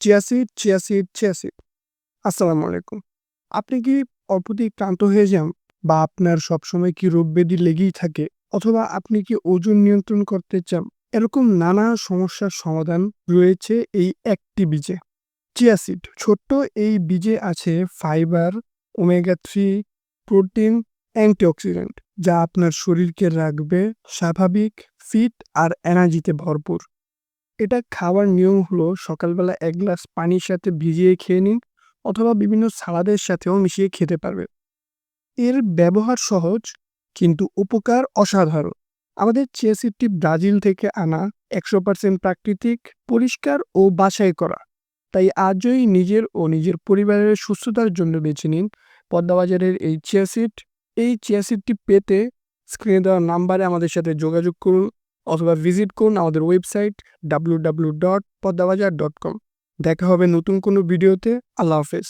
Chia seed chia seed chia seed আসসালামু আলাইকুম। আপনি কি অল্পতেই ক্লান্ত হয়ে যান বা আপনার সবসময় কি রোগ ব্যাধি লেগেই থাকে অথবা আপনি কি ওজন নিয়ন্ত্রণ করতে চান? এরকম নানা সমস্যার সমাধান রয়েছে এই একটি বীজে। চিয়াসিড ছোট্ট এই বীজে আছে fibre, omega three protein, antioxidant, যা আপনার শরীরকে রাখবে স্বাভাবিক, ফিট আর এনার্জিতে ভরপুর। এটা খাওয়ার নিয়ম হলো সকালবেলা এক গ্লাস পানির সাথে ভিজিয়ে খেয়ে নিন অথবা বিভিন্ন সালাদের সাথেও মিশিয়ে খেতে পারবে এর ব্যবহার সহজ, কিন্তু উপকার অসাধারণ। আমাদের চিয়াসিডটি ব্রাজিল থেকে আনা একশো পার্সেন্ট প্রাকৃতিক, পরিষ্কার ও বাছাই করা। তাই আজই নিজের ও নিজের পরিবারের সুস্থতার জন্য বেছে নিন পদ্মাবাজারের এই চিয়াসিড এই চিয়াসিডটি পেতে স্ক্রিনে দেওয়া নাম্বারে আমাদের সাথে যোগাযোগ করুন। অথবা ভিজিট করুন আমাদের website W W dot Padmabazar dot com. দেখা হবে নতুন কোনো ভিডিওতে। আল্লাহ হাফেজ।